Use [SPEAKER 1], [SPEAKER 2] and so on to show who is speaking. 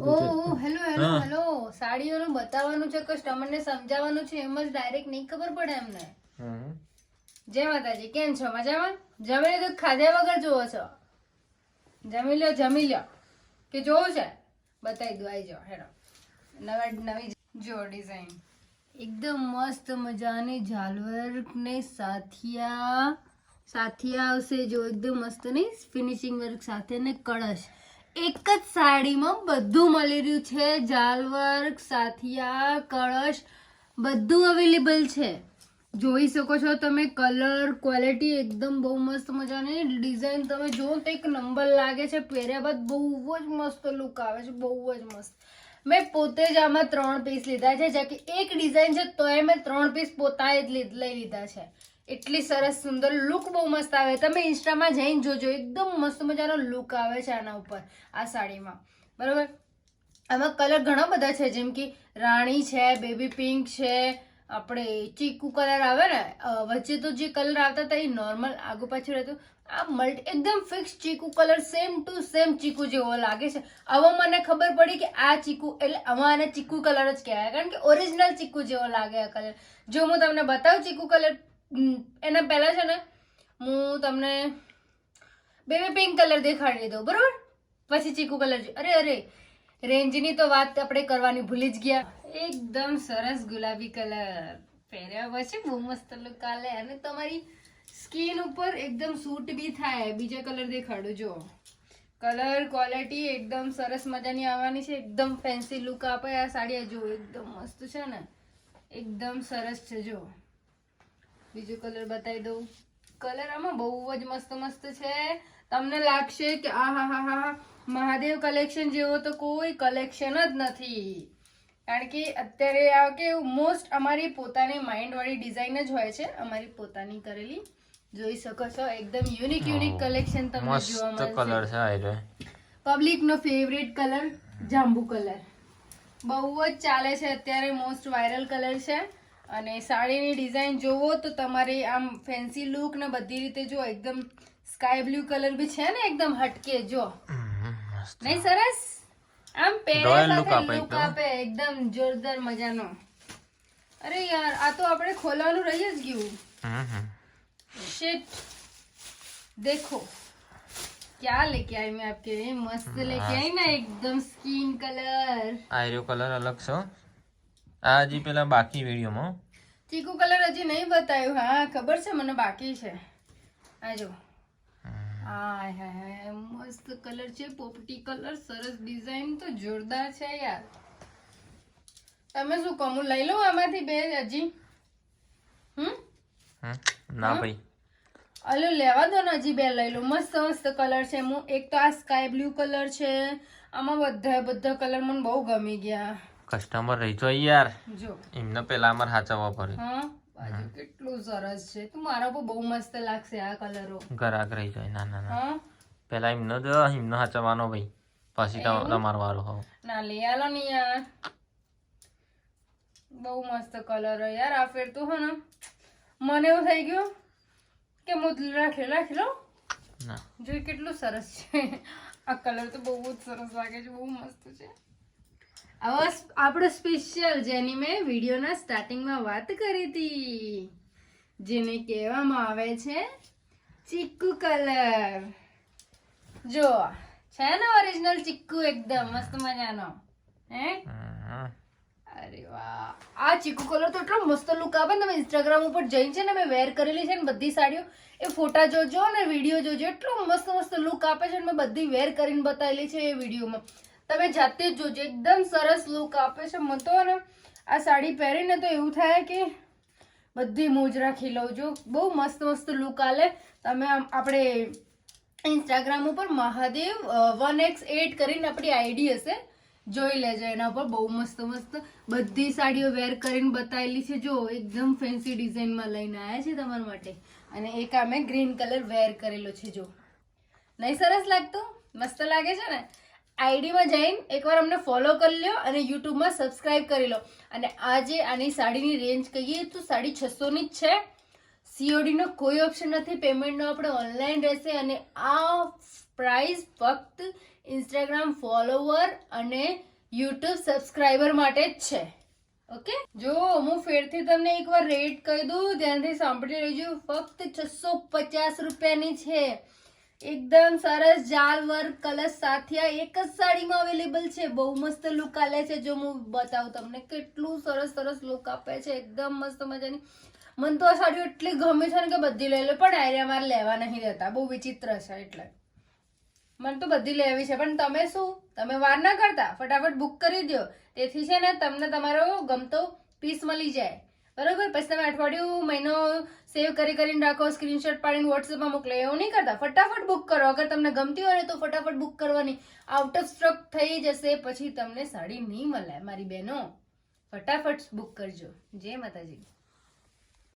[SPEAKER 1] બધું
[SPEAKER 2] ઓ, hello hello hello સાડીઓનું બતાવવાનું છે કસ્ટમરને સમજાવવાનું છે એમ જ ડાયરેક્ટ નહીં ખબર પડે એમને.
[SPEAKER 1] હમ.
[SPEAKER 2] જય માતાજી કેમ છો? મજામાં? જમી લીધું? ખાધ્યા વગર જોવો છો? જમી લ્યો જમી લ્યો. કે જોવું છે? બતાવી દો આવી જાઓ હેડો. નવા નવી જો ડિઝાઇન એકદમ મસ્ત મજાની ઝાલવર ને સાથિયા સાથિયા આવશે જો એકદમ મસ્ત નહીં? ફિનિશિંગ વર્ક સાથે ને કળશ. એક જ સાડીમાં બધું મળી રહ્યું છે. વર્ક, સાથિયા, કળશ, બધું અવેલેબલ છે. જોઈ શકો છો તમે કલર ક્વોલિટી એકદમ બહુ મસ્ત મજાની. ડિઝાઇન તમે તો એક નંબર લાગે છે. પહેર્યા બાદ બહુ જ મસ્ત લુક આવે છે. બહુ જ મસ્ત. મેં પોતે જ આમાં ત્રણ પીસ લીધા છે. જે કે એક ડિઝાઇન છે, તોય મેં ત્રણ પીસ પોતાએ જ લઈ લીધા છે. એટલી સરસ સુંદર લુક બહુ મસ્ત આવે. તમે ઇન્સ્ટામાં જઈને જોજો, એકદમ મસ્ત મજાનો લુક આવે છે આના ઉપર, આ સાડીમાં. બરાબર? આમાં કલર ઘણા બધા છે, જેમ કે રાણી છે બેબી પિંક છે, આપણે ચીકુ કલર આવે ને વચ્ચે તો જે કલર આવતા હતા એ નોર્મલ આગુ પાછળ હતું. આ મલ્ટી, એકદમ ફિક્સ ચીકુ કલર સેમ ટુ સેમ ચીકુ જેવો લાગે છે. હવે મને ખબર પડી કે આ ચીકુ, એટલે આમાં આને ચીકુ કલર જ કહેવાય. કારણ કે ઓરિજિનલ ચીકુ જેવો લાગે આ કલર જો હું તમને બતાવું ચીકુ કલર એના પહેલા છે ને, હું તમને બેબી પિંક કલર દેખાડી દઉં બરોબર? પછી ચીકુ કલર અરે અરે, રેન્જની તો વાત આપણે કરવાની ભૂલી જ ગયા. એકદમ સરસ ગુલાબી કલર પહેર્યા પછી બહુ મસ્ત લુક આલે. અને તમારી સ્કિન ઉપર એકદમ સૂટ બી થાય. બીજા કલર દેખાડું, જો. કલર ક્વોલિટી એકદમ સરસ મજાની આવવાની છે. એકદમ ફેન્સી લુક આપે આ સાડી. જો, એકદમ મસ્ત છે ને. એકદમ સરસ છે, જો. બીજો કલર બતાવી દઉં. કલર આમાં બહુ જ મસ્ત મસ્ત છે. તમને લાગશે કે આ હા હા હા મહાદેવ કલેક્શન જેવો તો કોઈ કલેક્શન જ નથી. કારણ કે અત્યારે આ કે મોસ્ટ અમારી પોતાની માઇન્ડ વાળી ડિઝાઇન જ હોય છે. અમારી પોતાની કરેલી. જોઈ શકો છો એકદમ યુનિક યુનિક કલેક્શન તમને જોવા
[SPEAKER 1] મસ્ત કલર
[SPEAKER 2] મળશે.
[SPEAKER 1] છે આ.
[SPEAKER 2] પબ્લિક નો ફેવરેટ કલર જાંબુ કલર બહુ જ ચાલે છે અત્યારે મોસ્ટ વાયરલ કલર છે. અને સાડીની ડિઝાઇન જોવો તો તમારી આમ ફેન્સી લુક ને બધી રીતે જો એકદમ સ્કાય બ્લુ કલર બી છે ને એકદમ હટકે જો
[SPEAKER 1] હમ, મસ્ત
[SPEAKER 2] નહીં સરસ આમ
[SPEAKER 1] Royal
[SPEAKER 2] પહેર્યા
[SPEAKER 1] look
[SPEAKER 2] સાથે
[SPEAKER 1] આપે
[SPEAKER 2] લુક
[SPEAKER 1] એકદમ.
[SPEAKER 2] આપે એકદમ જોરદાર મજાનો અરે યાર આ તો આપણે ખોલવાનું રહી જ ગયું
[SPEAKER 1] હમ, હમ.
[SPEAKER 2] शिट देखो क्या लेके आई मैं आपके लिए मस्त लेके आई ना एकदम स्किन कलर
[SPEAKER 1] આ રહ્યો કલર અલગ છે હો. આ હજી પેલા બાકી વિડીયોમાં
[SPEAKER 2] ચીકુ કલર હજી નહીં બતાવ્યું હા ખબર છે મને બાકી છે. આ જો. હાય હાય મસ્ત કલર છે પોપટી કલર સરસ ડિઝાઇન તો જોરદાર છે યાર. તમે શું કમું લઈ લઉં આમાંથી બે હજી? હમ?
[SPEAKER 1] ના ભાઈ.
[SPEAKER 2] અલો લેવા દો ને હજી બે લઈ લો મસ્ત મસ્ત કલર છે. હું એક તો આ સ્કાય બ્લુ કલર છે. આમાં બધા બધા કલર મને બહુ ગમી ગયા.
[SPEAKER 1] કસ્ટમર રહી જો યાર.
[SPEAKER 2] જો.
[SPEAKER 1] એમને પેલા અમાર હાચવવા પડે.
[SPEAKER 2] હા? કેટલું સરસ છે. તું મારા પર બહુ મસ્ત લાગશે આ કલરો
[SPEAKER 1] ગ્રાહક રહી જાય ના ના ના. પેલા એમનો જ એમનો સાચવવાનો ભાઈ. પછી તમારો વારો હો.
[SPEAKER 2] ના લઈ આલો ને યાર. બહુ મસ્ત કલર યાર આ ફેર તો હે ને. મને એવું થઈ ગયું કે હું રાખી રાખી લો
[SPEAKER 1] ના.
[SPEAKER 2] જોઈ કેટલું સરસ છે. આ કલર તો બહુ જ સરસ લાગે છે બહુ મસ્ત છે. આવા આપણો સ્પેશિયલ જેની મેં વિડીયોના સ્ટાર્ટિંગમાં વાત કરી હતી. જેને કહેવામાં આવે છે ચીકુ કલર. જો છે ને ઓરિજિનલ ચીકુ એકદમ મસ્ત મજાનો. હે? અરે વાહ. આ ચીકુ કલર તો એટલો મસ્ત લુક આવે ને તમે ઇન્સ્ટાગ્રામ ઉપર જઈને છે ને મેં વેર કરેલી છે ને બધી સાડીઓ એ ફોટા જોજો ને વીડિયો જોજો એટલો મસ્ત મસ્ત લુક આપે છે ને મેં બધી વેર કરીને બતાવેલી છે એ વિડીયોમાં. તમે જાતે જ જોજો. એકદમ સરસ લુક આપે છે. મને તો ને આ સાડી પહેરીને તો એવું થાય કે બધી મોજ રાખી લઉં જો બહુ મસ્ત મસ્ત લુક આલે. તમે આપણે ઇન્સ્ટાગ્રામ ઉપર મહાદેવ વન એક્સ એટ કરીને આપણી આઈડી હશે. જોઈ લેજો એના પર. બહુ મસ્ત મસ્ત બધી સાડીઓ વેર કરીને બતાવેલી છે. જો, એકદમ ફેન્સી ડિઝાઇનમાં લઈને આવ્યા છે તમારા માટે. અને એક અમે ગ્રીન કલર વેર કરેલો છે, જો. નહીં સરસ લાગતું? મસ્ત લાગે છે ને? આઈડીમાં જઈને એકવાર અમને ફોલો કરી લો અને યુટ્યુબમાં સબસ્ક્રાઈબ કરી લો. અને આજે આની સાડીની રેન્જ કહીએ તો સાડી છસોની જ છે. સીઓડીનો કોઈ ઓપ્શન નથી પેમેન્ટનો આપણે ઓનલાઈન રહેશે અને આ પ્રાઇસ ફક્ત ઇન્સ્ટાગ્રામ ફોલોવર અને યુટ્યુબ સબસ્ક્રાઈબર માટે જ છે. ઓકે જો હું ફેરથી તમને એકવાર રેટ કહી દઉં, ધ્યાનથી સાંભળી લેજો, ફક્ત છસો પચાસ રૂપિયાની છે. એકદમ સરસ જાલ વર્ક કલર સાથિયા એક જ સાડીમાં અવેલેબલ છે. બહુ મસ્ત લુક આલે છે. જો હું બતાવું તમને કેટલું સરસ સરસ લુક આપે છે. એકદમ મસ્ત મજાની. મને તો આ સાડીઓ એટલી ગમે છે ને કે બધી લઈ લો, પણ આઈડિયા મારે લેવા નહીં દેતા બહુ વિચિત્ર છે એટલે. મને તો બધી લેવી છે. પણ તમે શું? તમે વાર ના કરતા? ફટાફટ બુક કરી દો તેથી છે ને તમને તમારો ગમતો પીસ મળી જાય. બરોબર? પછી તમે અઠવાડિયું મહિનો સેવ કરી કરીને રાખો સ્ક્રીનશોટ પાડીને વોટ્સએપમાં મોકલો. એવું નહીં કરતા. ફટાફટ બુક કરો. અગર તમને ગમતી હોય તો ફટાફટ બુક કરવાની. આઉટ ઓફ સ્ટોક થઈ જશે. પછી તમને સાડી નહીં મળે, મારી બહેનો. ફટાફટ બુક કરજો. જય માતાજી.